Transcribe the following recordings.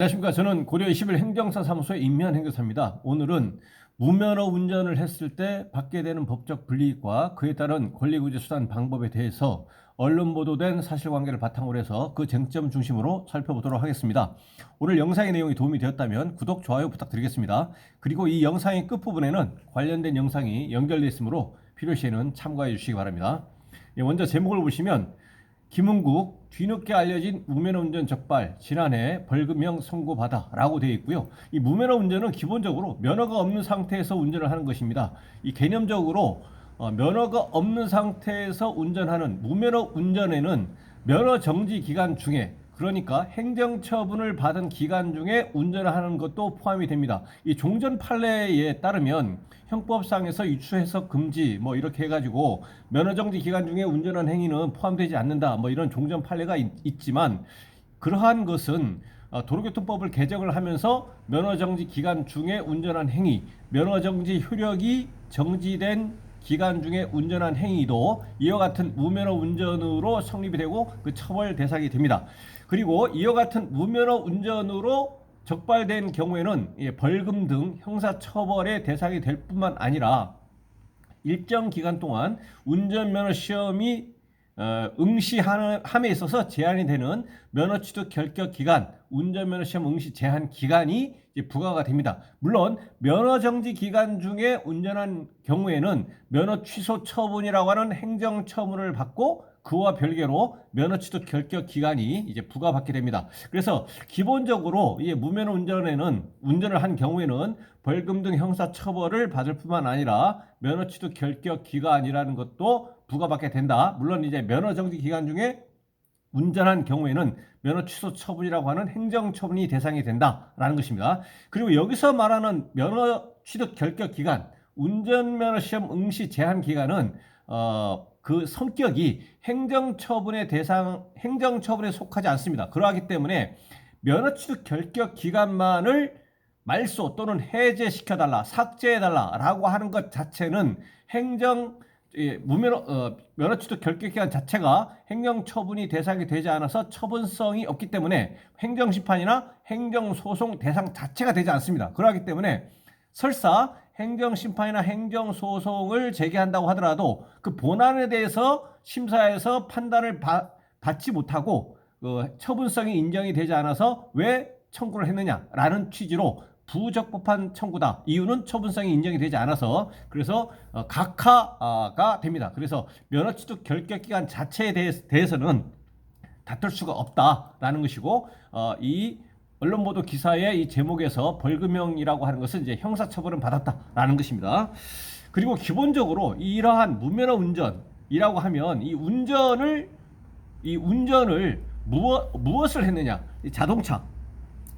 안녕하십니까. 저는 고려 21 행정사 사무소의 임미한 행정사입니다. 오늘은 무면허 운전을 했을 때 받게 되는 법적 불이익과 그에 따른 권리구제 수단 방법에 대해서 언론 보도된 사실관계를 바탕으로 해서 그 쟁점 중심으로 살펴보도록 하겠습니다. 오늘 영상의 내용이 도움이 되었다면 구독, 좋아요 부탁드리겠습니다. 그리고 이 영상의 끝부분에는 관련된 영상이 연결되어 있으므로 필요시에는 참고해 주시기 바랍니다. 예, 먼저 제목을 보시면 김은국 뒤늦게 알려진 무면허 운전 적발 지난해 벌금형 선고받아라고 되어 있고요. 이 무면허 운전은 기본적으로 면허가 없는 상태에서 운전을 하는 것입니다. 이 개념적으로 어, 면허가 없는 상태에서 운전하는 무면허 운전에는 면허 정지 기간 중에 그러니까 행정처분을 받은 기간 중에 운전을 하는 것도 포함이 됩니다. 이 종전 판례에 따르면 형법상에서 유추해석 금지 뭐 이렇게 해가지고 면허정지 기간 중에 운전한 행위는 포함되지 않는다 뭐 이런 종전 판례가 있, 지만 그러한 것은 어, 도로교통법을 개정을 하면서 면허정지 기간 중에 운전한 행위, 면허정지 효력이 정지된 기간 중에 운전한 행위도 이와 같은 무면허 운전으로 성립이 되고 그 처벌 대상이 됩니다. 그리고 이와 같은 무면허 운전으로 적발된 경우에는 예, 벌금 등 형사처벌의 대상이 될 뿐만 아니라 일정 기간 동안 운전면허 시험이 어, 응시함에 있어서 제한이 되는 면허 취득 결격 기간, 운전면허 시험 응시 제한 기간이 이제 부과가 됩니다. 물론 면허 정지 기간 중에 운전한 경우에는 면허 취소 처분이라고 하는 행정 처분을 받고 그와 별개로 면허 취득 결격 기간이 이제 부과받게 됩니다. 그래서 기본적으로 이 무면허 운전에는 운전을 한 경우에는 벌금 등 형사 처벌을 받을 뿐만 아니라 면허 취득 결격 기간이라는 것도 부과받게 된다. 물론 이제 면허 정지 기간 중에 운전한 경우에는 면허 취소 처분이라고 하는 행정 처분이 대상이 된다라는 것입니다. 그리고 여기서 말하는 면허 취득 결격 기간, 운전면허 시험 응시 제한 기간은 어, 그 성격이 행정처분의 대상, 행정처분에 속하지 않습니다. 그러하기 때문에 면허 취득 결격 기간만을 말소 또는 해제시켜달라, 삭제해달라라고 하는 것 자체는 행정 예, 무면허 어, 면허 취득 결격 기간 자체가 행정 처분이 대상이 되지 않아서 처분성이 없기 때문에 행정 심판이나 행정 소송 대상 자체가 되지 않습니다. 그러하기 때문에 설사 행정 심판이나 행정 소송을 제기한다고 하더라도 그 본안에 대해서 심사에서 판단을 받, 받지 못하고 그 처분성이 인정이 되지 않아서 왜 청구를 했느냐라는 취지로 부적법한 청구다. 이유는 처분성이 인정이 되지 않아서 그래서 어, 각하가 됩니다. 그래서 면허 취득 결격 기간 자체에 대해서는 다툴 수가 없다라는 것이고 어, 이 언론 보도 기사의 이 제목에서 벌금형이라고 하는 것은 이제 형사처벌은 받았다라는 것입니다. 그리고 기본적으로 이러한 무면허 운전이라고 하면 이 운전을 이 운전을 무엇, 무엇을 했느냐? 이 자동차,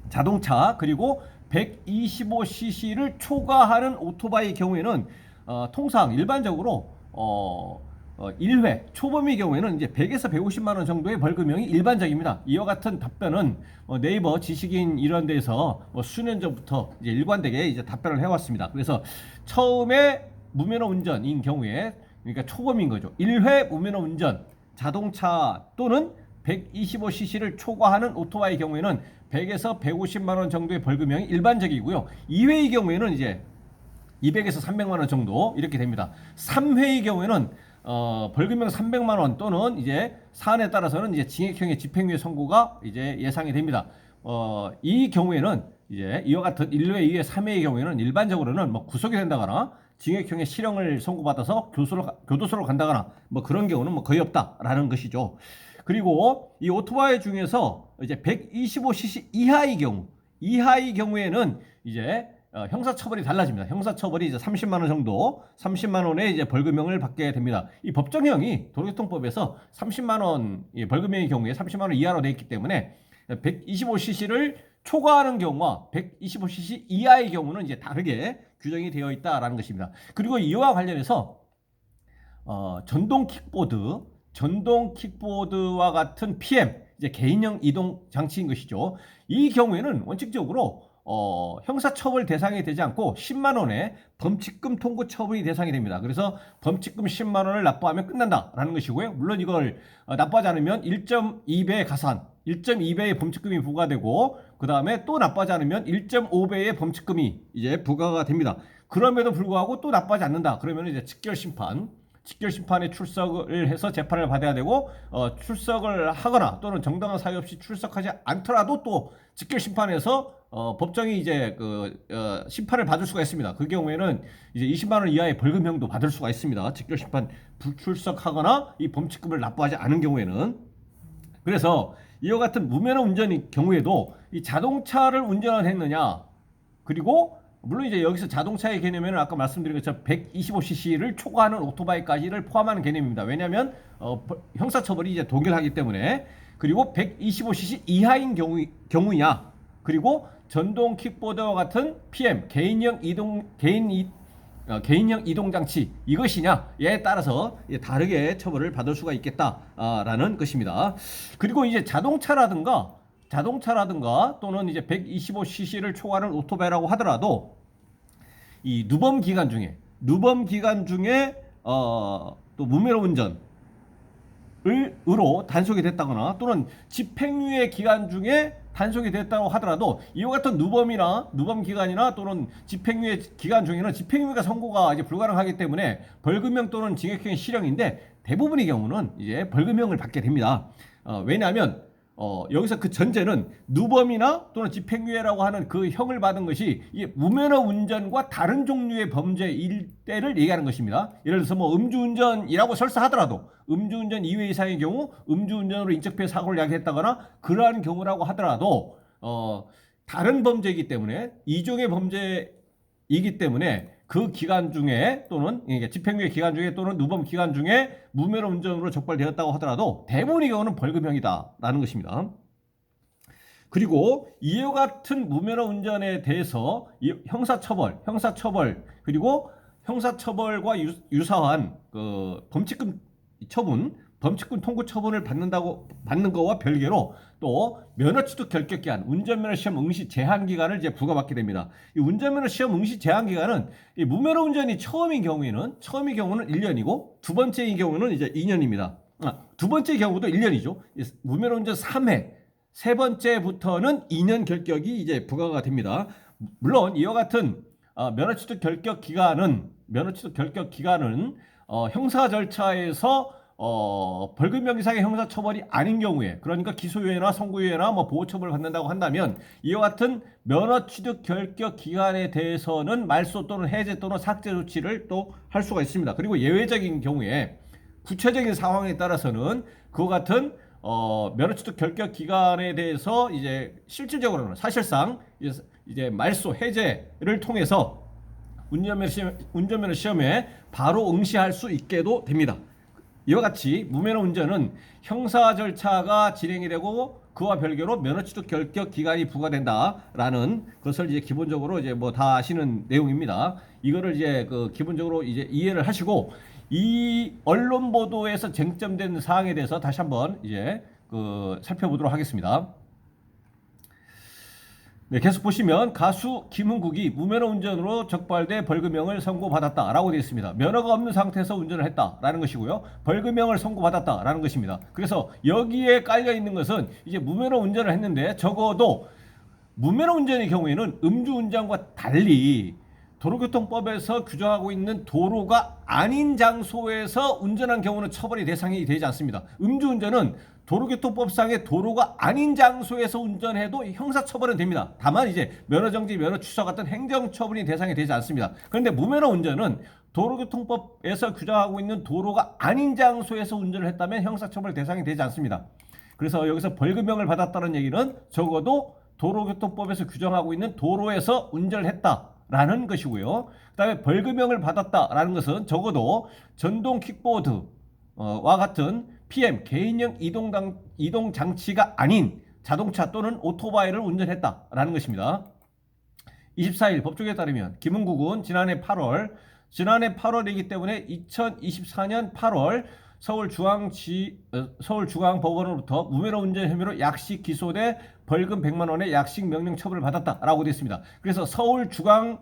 자동차 그리고 125cc를 초과하는 오토바이 경우에는 어, 통상 일반적으로 어, 어, 1회 초범의 경우에는 이제 100에서 150만 원 정도의 벌금형이 일반적입니다. 이와 같은 답변은 어, 네이버 지식인 이런 데서 뭐 수년 전부터 이제 일관되게 이제 답변을 해왔습니다. 그래서 처음에 무면허 운전인 경우에 그러니까 초범인 거죠. 1회 무면허 운전 자동차 또는 125cc를 초과하는 오토바이 경우에는 100에서 150만 원 정도의 벌금형이 일반적이고요. 2회의 경우에는 이제 200에서 300만 원 정도 이렇게 됩니다. 3회의 경우에는 어, 벌금형 300만 원 또는 이제 사안에 따라서는 이제 징역형의 집행유예 선고가 이제 예상이 됩니다. 어, 이 경우에는 이제 이와 같은 1회, 2회, 3회의 경우에는 일반적으로는 뭐 구속이 된다거나 징역형의 실형을 선고받아서 교수로, 교도소로 간다거나 뭐 그런 경우는 뭐 거의 없다라는 것이죠. 그리고 이 오토바이 중에서 이제 125cc 이하의 경우, 이하의 경우에는 이제 어, 형사처벌이 달라집니다. 형사처벌이 이제 30만 원 정도, 30만 원의 이제 벌금형을 받게 됩니다. 이 법정형이 도로교통법에서 30만 원 예, 벌금형의 경우에 30만 원 이하로 되어 있기 때문에 125cc를 초과하는 경우와 125cc 이하의 경우는 이제 다르게 규정이 되어 있다라는 것입니다. 그리고 이와 관련해서 어, 전동 킥보드, 전동 킥보드와 같은 PM, 이제 개인형 이동 장치인 것이죠. 이 경우에는 원칙적으로 어, 형사처벌 대상이 되지 않고 10만 원의 범칙금 통고 처분이 대상이 됩니다. 그래서 범칙금 10만 원을 납부하면 끝난다라는 것이고요. 물론 이걸 어, 납부하지 않으면 1.2배 가산, 1.2배의 범칙금이 부과되고 그 다음에 또 납부하지 않으면 1.5배의 범칙금이 이제 부과가 됩니다. 그럼에도 불구하고 또 납부하지 않는다. 그러면 이제 직결 심판, 직결 심판에 출석을 해서 재판을 받아야 되고 어, 출석을 하거나 또는 정당한 사유 없이 출석하지 않더라도 또 직결 심판에서 어, 법정이 이제 그 어, 심판을 받을 수가 있습니다. 그 경우에는 이제 20만 원 이하의 벌금형도 받을 수가 있습니다. 직결 심판 불출석하거나 이 범칙금을 납부하지 않은 경우에는 그래서 이와 같은 무면허 운전의 경우에도 이 자동차를 운전을 했느냐 그리고 물론 이제 여기서 자동차의 개념에는 아까 말씀드린 것처럼 125cc를 초과하는 오토바이까지를 포함하는 개념입니다. 왜냐하면 어, 벌- 형사처벌이 이제 동일하기 때문에 그리고 125cc 이하인 경우 경우냐 그리고 전동 킥보드와 같은 PM 개인형 이동 개인 이, 어, 개인형 이동 장치 이것이냐에 따라서 다르게 처벌을 받을 수가 있겠다라는 것입니다. 그리고 이제 자동차라든가 자동차라든가 또는 이제 125cc를 초과하는 오토바이라고 하더라도 이 누범 기간 중에 누범 기간 중에 어, 또 무면허 운전 을으로 단속이 됐다거나 또는 집행유예 기간 중에 단속이 됐다고 하더라도 이와 같은 누범이나 누범 기간이나 또는 집행유예 기간 중에는 집행유예가 선고가 이제 불가능하기 때문에 벌금형 또는 징역형이 실형인데 대부분의 경우는 이제 벌금형을 받게 됩니다. 어, 왜냐하면 어, 여기서 그 전제는 누범이나 또는 집행유예라고 하는 그 형을 받은 것이 이게 무면허 운전과 다른 종류의 범죄일 때를 얘기하는 것입니다. 예를 들어서 뭐 음주운전이라고 설사하더라도 음주운전 2회 이상의 경우 음주운전으로 인적피해 사고를 야기했다거나 그러한 경우라고 하더라도 어, 다른 범죄이기 때문에 이종의 범죄이기 때문에 그 기간 중에 또는 집행유예 기간 중에 또는 누범 기간 중에 무면허 운전으로 적발되었다고 하더라도 대부분의 경우는 벌금형이다라는 것입니다. 그리고 이와 같은 무면허 운전에 대해서 이 형사처벌, 형사처벌 그리고 형사처벌과 유, 유사한 그 범칙금 처분, 범칙금 통고 처분을 받는다고 받는 거와 별개로 또 면허 취득 결격 기간, 운전면허 시험 응시 제한 기간을 이제 부과받게 됩니다. 이 운전면허 시험 응시 제한 기간은 이 무면허 운전이 처음인 경우에는 처음인 경우는 1년이고 두 번째인 경우는 이제 2년입니다. 아, 두 번째 경우도 1년이죠. 이 무면허 운전 3회 세 번째부터는 2년 결격이 이제 부과가 됩니다. 물론 이와 같은 어, 면허 취득 결격 기간은 면허 취득 결격 기간은 어, 형사 절차에서 어, 벌금형 이상의 형사 처벌이 아닌 경우에 그러니까 기소유예나 선고유예나 뭐 보호처벌을 받는다고 한다면 이와 같은 면허 취득 결격 기간에 대해서는 말소 또는 해제 또는 삭제 조치를 또 할 수가 있습니다. 그리고 예외적인 경우에 구체적인 상황에 따라서는 그와 같은 어, 면허 취득 결격 기간에 대해서 이제 실질적으로는 사실상 이제, 말소 해제를 통해서 운전면허 시험, 운전면허 시험에 바로 응시할 수 있게도 됩니다. 이와 같이 무면허 운전은 형사 절차가 진행이 되고 그와 별개로 면허 취득 결격 기간이 부과된다라는 것을 이제 기본적으로 이제 뭐 다 아시는 내용입니다. 이거를 이제 그 기본적으로 이제 이해를 하시고 이 언론 보도에서 쟁점된 사항에 대해서 다시 한번 이제 그 살펴보도록 하겠습니다. 네, 계속 보시면 가수 김은국이 무면허 운전으로 적발돼 벌금형을 선고받았다라고 되어 있습니다. 면허가 없는 상태에서 운전을 했다라는 것이고요. 벌금형을 선고받았다라는 것입니다. 그래서 여기에 깔려 있는 것은 이제 무면허 운전을 했는데 적어도 무면허 운전의 경우에는 음주운전과 달리 도로교통법에서 규정하고 있는 도로가 아닌 장소에서 운전한 경우는 처벌이 대상이 되지 않습니다. 음주운전은 도로교통법상의 도로가 아닌 장소에서 운전해도 형사처벌은 됩니다. 다만 이제 면허정지, 면허 취소 같은 행정처분이 대상이 되지 않습니다. 그런데 무면허 운전은 도로교통법에서 규정하고 있는 도로가 아닌 장소에서 운전을 했다면 형사처벌 대상이 되지 않습니다. 그래서 여기서 벌금형을 받았다는 얘기는 적어도 도로교통법에서 규정하고 있는 도로에서 운전을 했다 라는 것이고요. 그 다음에 벌금형을 받았다라는 것은 적어도 전동 킥보드와 같은 PM 개인형 이동 당, 이동 장치가 아닌 자동차 또는 오토바이를 운전했다라는 것입니다. 24일 법조계에 따르면 김은국은 지난해 8월 지난해 8월이기 때문에 2024년 8월 서울중앙지 어, 서울중앙법원으로부터 무면허 운전 혐의로 약식 기소돼 벌금 100만 원의 약식 명령 처분을 받았다라고 되어 있습니다. 그래서 서울중앙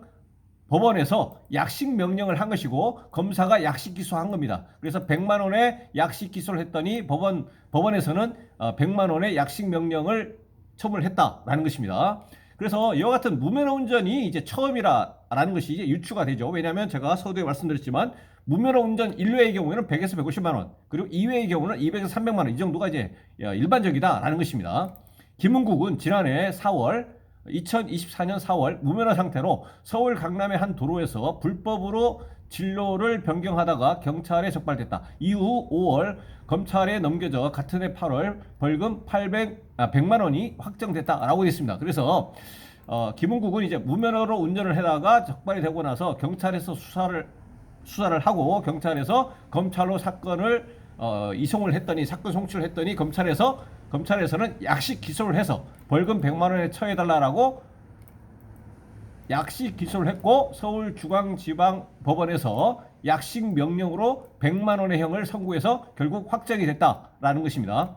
법원에서 약식 명령을 한 것이고 검사가 약식 기소한 겁니다. 그래서 100만 원의 약식 기소를 했더니 법원 법원에서는 어, 100만 원의 약식 명령을 처분을 했다라는 것입니다. 그래서 이와 같은 무면허 운전이 이제 처음이라라는 것이 이제 유추가 되죠. 왜냐하면 제가 서두에 말씀드렸지만 무면허 운전 1회의 경우에는 100에서 150만 원, 그리고 2회의 경우는 200에서 300만 원 이 정도가 이제 어, 일반적이다라는 것입니다. 김은국은 지난해 4월 2024년 4월 무면허 상태로 서울 강남의 한 도로에서 불법으로 진로를 변경하다가 경찰에 적발됐다. 이후 5월 검찰에 넘겨져 같은 해 8월 벌금 800 아, 100만 원이 확정됐다라고 되어 있습니다. 그래서 어, 김은국은 이제 무면허로 운전을 해다가 적발이 되고 나서 경찰에서 수사를 수사를 하고 경찰에서 검찰로 사건을 어, 이송을 했더니 사건 송치를 했더니 검찰에서 검찰에서는 약식 기소를 해서 벌금 100만 원에 처해달라라고 약식 기소를 했고 서울 중앙지방법원에서 약식 명령으로 100만 원의 형을 선고해서 결국 확정이 됐다라는 것입니다.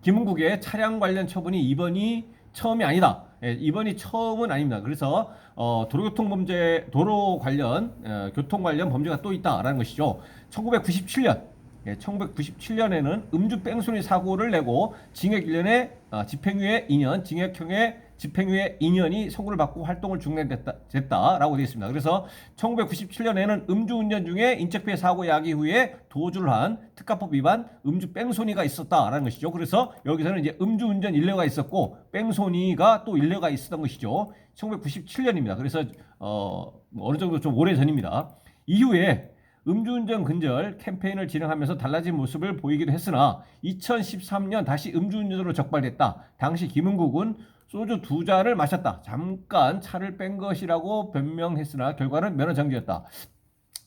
김은국의 차량 관련 처분이 이번이 처음이 아니다. 예, 이번이 처음은 아닙니다. 그래서 어, 도로교통 범죄, 도로 관련 어, 교통 관련 범죄가 또 있다라는 것이죠. 1997년, 예, 1997년에는 음주 뺑소니 사고를 내고 징역 1년에 어, 집행유예 2년, 징역형의 집행유예 2년이 선고를 받고 활동을 중단됐다, 됐다 라고 되어 있습니다. 그래서 1997년에는 음주운전 중에 인적피해 사고 야기 후에 도주를 한 특가법 위반 음주 뺑소니가 있었다라는 것이죠. 그래서 여기서는 이제 음주운전 일례가 있었고 뺑소니가 또 일례가 있었던 것이죠. 1997년입니다. 그래서 어, 어느 정도 좀 오래 전입니다. 이후에 음주운전 근절 캠페인을 진행하면서 달라진 모습을 보이기도 했으나 2013년 다시 음주운전으로 적발됐다. 당시 김은국은 소주 두 잔을 마셨다. 잠깐 차를 뺀 것이라고 변명했으나 결과는 면허 정지였다.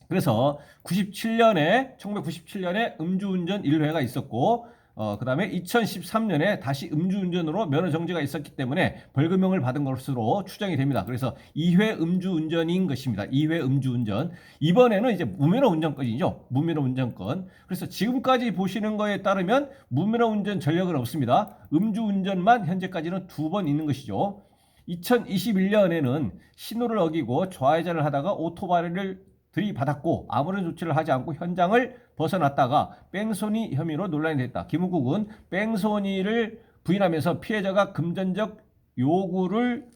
그래서 97년에 1997년에 음주운전 1회가 있었고 어, 그 다음에 2013년에 다시 음주운전으로 면허 정지가 있었기 때문에 벌금형을 받은 것으로 추정이 됩니다. 그래서 2회 음주운전인 것입니다. 2회 음주운전. 이번에는 이제 무면허 운전권이죠. 무면허 운전권. 그래서 지금까지 보시는 거에 따르면 무면허 운전 전력은 없습니다. 음주운전만 현재까지는 두 번 있는 것이죠. 2021년에는 신호를 어기고 좌회전을 하다가 오토바이를 들이받았고 아무런 조치를 하지 않고 현장을 벗어났다가 뺑소니 혐의로 논란이 됐다. 김우국은 뺑소니를 부인하면서 피해자가 금전적 요구를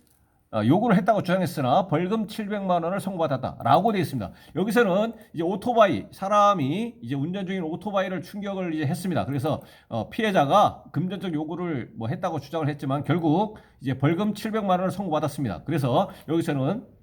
어, 요구를 했다고 주장했으나 벌금 700만 원을 선고받았다라고 되어 있습니다. 여기서는 이제 오토바이 사람이 이제 운전 중인 오토바이를 충격을 이제 했습니다. 그래서 어, 피해자가 금전적 요구를 뭐 했다고 주장을 했지만 결국 이제 벌금 700만 원을 선고받았습니다. 그래서 여기서는 아,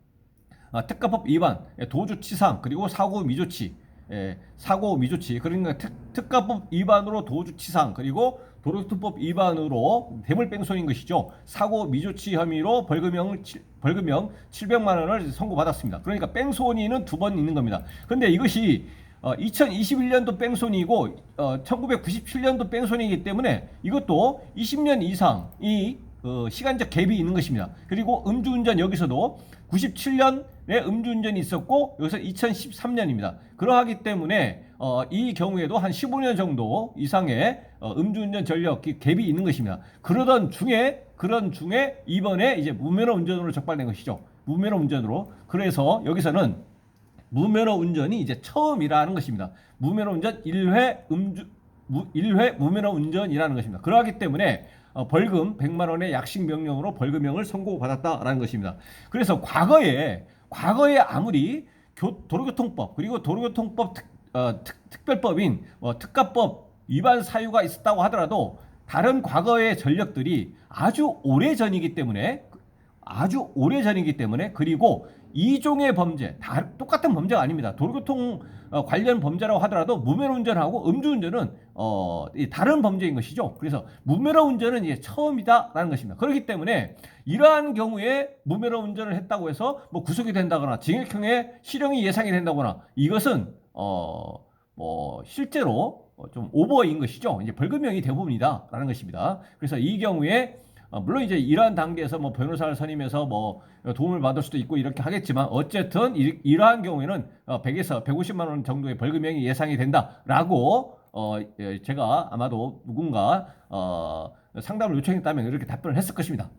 특가법 위반, 예, 도주치상 그리고 사고 미조치, 예, 사고 미조치 그러니까 특, 특가법 위반으로 도주치상 그리고 도로교통법 위반으로 대물뺑소니인 것이죠. 사고 미조치 혐의로 벌금형 벌금형 700만 원을 선고받았습니다. 그러니까 뺑소니는 두 번 있는 겁니다. 근데 이것이 어, 2021년도 뺑소니고 어, 1997년도 뺑소니이기 때문에 이것도 20년 이상이 어, 시간적 갭이 있는 것입니다. 그리고 음주운전 여기서도 97년에 음주운전이 있었고 여기서 2013년입니다. 그러하기 때문에 어, 이 경우에도 한 15년 정도 이상의 어, 음주운전 전력 갭이 있는 것입니다. 그러던 중에 그런 중에 이번에 이제 무면허 운전으로 적발된 것이죠. 무면허 운전으로. 그래서 여기서는 무면허 운전이 이제 처음이라는 것입니다. 무면허 운전 1회 음주 무, 1회 무면허 운전이라는 것입니다. 그러하기 때문에 어, 벌금 100만 원의 약식 명령으로 벌금형을 선고받았다라는 것입니다. 그래서 과거에 과거에 아무리 교, 도로교통법 그리고 도로교통법 특, 어, 특, 별법인 어, 특가법 위반 사유가 있었다고 하더라도 다른 과거의 전력들이 아주 오래 전이기 때문에 아주 오래 전이기 때문에 그리고 이종의 범죄 다 똑같은 범죄가 아닙니다. 도로교통 어, 관련 범죄라고 하더라도 무면허 운전하고 음주운전은 어, 다른 범죄인 것이죠. 그래서 무면허 운전은 이제 처음이다라는 것입니다. 그렇기 때문에 이러한 경우에 무면허 운전을 했다고 해서 뭐 구속이 된다거나 징역형의 실형이 예상이 된다거나 이것은 어, 뭐 실제로 좀 오버인 것이죠. 이제 벌금형이 대부분이다라는 것입니다. 그래서 이 경우에 어, 물론 이제 이러한 단계에서 뭐 변호사를 선임해서 뭐 도움을 받을 수도 있고 이렇게 하겠지만 어쨌든 이, 이러한 경우에는 어, 100에서 150만 원 정도의 벌금형이 예상이 된다라고 어, 예, 제가 아마도 누군가 어, 상담을 요청했다면 이렇게 답변을 했을 것입니다.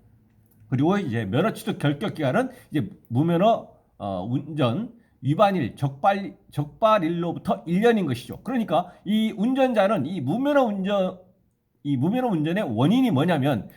그리고 이제 면허 취득 결격 기간은 이제 무면허 어, 운전 위반일 적발 적발일로부터 1년인 것이죠. 그러니까 이 운전자는 이 무면허 운전 이 무면허 운전의 원인이 뭐냐면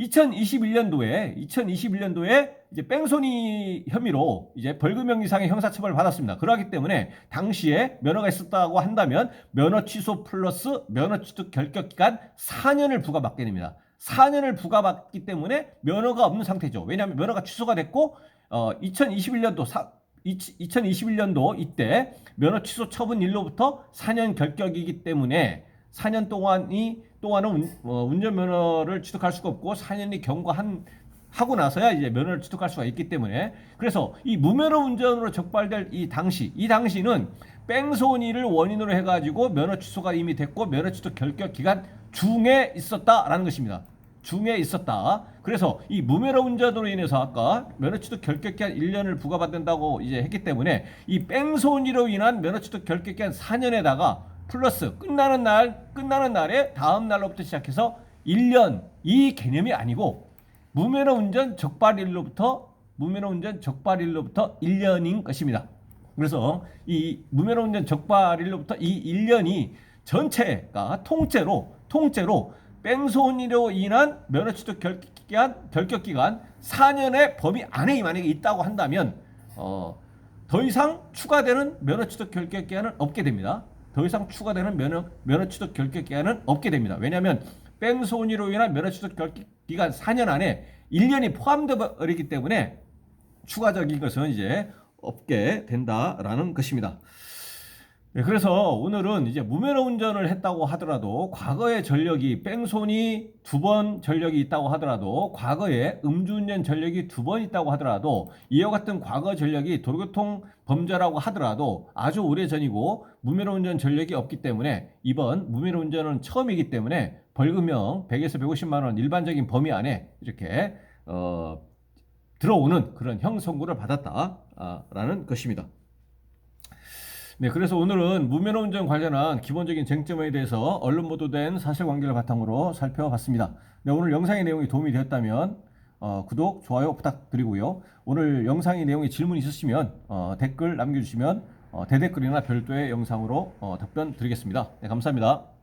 2021년도에 2021년도에 이제 뺑소니 혐의로 이제 벌금형 이상의 형사처벌을 받았습니다. 그러기 때문에 당시에 면허가 있었다고 한다면 면허 취소 플러스 면허 취득 결격 기간 4년을 부과받게 됩니다. 4년을 부과받기 때문에 면허가 없는 상태죠. 왜냐하면 면허가 취소가 됐고 어 2021년도 사, 2021년도 이때 면허 취소 처분 일로부터 4년 결격이기 때문에 4년 동안이 동안은 운, 어, 운전면허를 취득할 수가 없고 4년이 경과한 하고 나서야 이제 면허를 취득할 수가 있기 때문에 그래서 이 무면허 운전으로 적발될 이 당시 이 당시는 뺑소니를 원인으로 해가지고 면허 취소가 이미 됐고 면허 취득 결격 기간 중에 있었다라는 것입니다. 중에 있었다. 그래서 이 무면허 운전으로 인해서 아까 면허 취득 결격 기한 1년을 부과받는다고 이제 했기 때문에 이 뺑소니로 인한 면허 취득 결격 기한 4년에다가 플러스 끝나는 날 끝나는 날에 다음 날로부터 시작해서 1년 이 개념이 아니고 무면허 운전 적발일로부터 무면허 운전 적발일로부터 1년인 것입니다. 그래서 이 무면허 운전 적발일로부터 이 1년이 전체가 통째로 통째로 뺑소니로 인한 면허 취득 결격 기간 결격 기간 4년의 범위 안에 만약에 있다고 한다면 어, 더 이상 추가되는 면허 취득 결격 기간은 없게 됩니다. 더 이상 추가되는 면허 면허 취득 결격 기간은 없게 됩니다. 왜냐하면 뺑소니로 인한 면허 취득 결격 기간 4년 안에 1년이 포함되어 버리기 때문에 추가적인 것은 이제 없게 된다라는 것입니다. 네, 그래서 오늘은 이제 무면허 운전을 했다고 하더라도 과거의 전력이 뺑소니 두 번 전력이 있다고 하더라도 과거에 음주운전 전력이 두 번 있다고 하더라도 이와 같은 과거 전력이 도로교통 범죄라고 하더라도 아주 오래 전이고 무면허 운전 전력이 없기 때문에 이번 무면허 운전은 처음이기 때문에 벌금형 100에서 150만 원 일반적인 범위 안에 이렇게 어, 들어오는 그런 형 선고를 받았다라는 것입니다. 네, 그래서 오늘은 무면허 운전 관련한 기본적인 쟁점에 대해서 언론 보도된 사실관계를 바탕으로 살펴봤습니다. 네, 오늘 영상의 내용이 도움이 되었다면 어, 구독, 좋아요 부탁드리고요. 오늘 영상의 내용에 질문 있으시면 어, 댓글 남겨주시면 어, 대댓글이나 별도의 영상으로 어, 답변 드리겠습니다. 네, 감사합니다.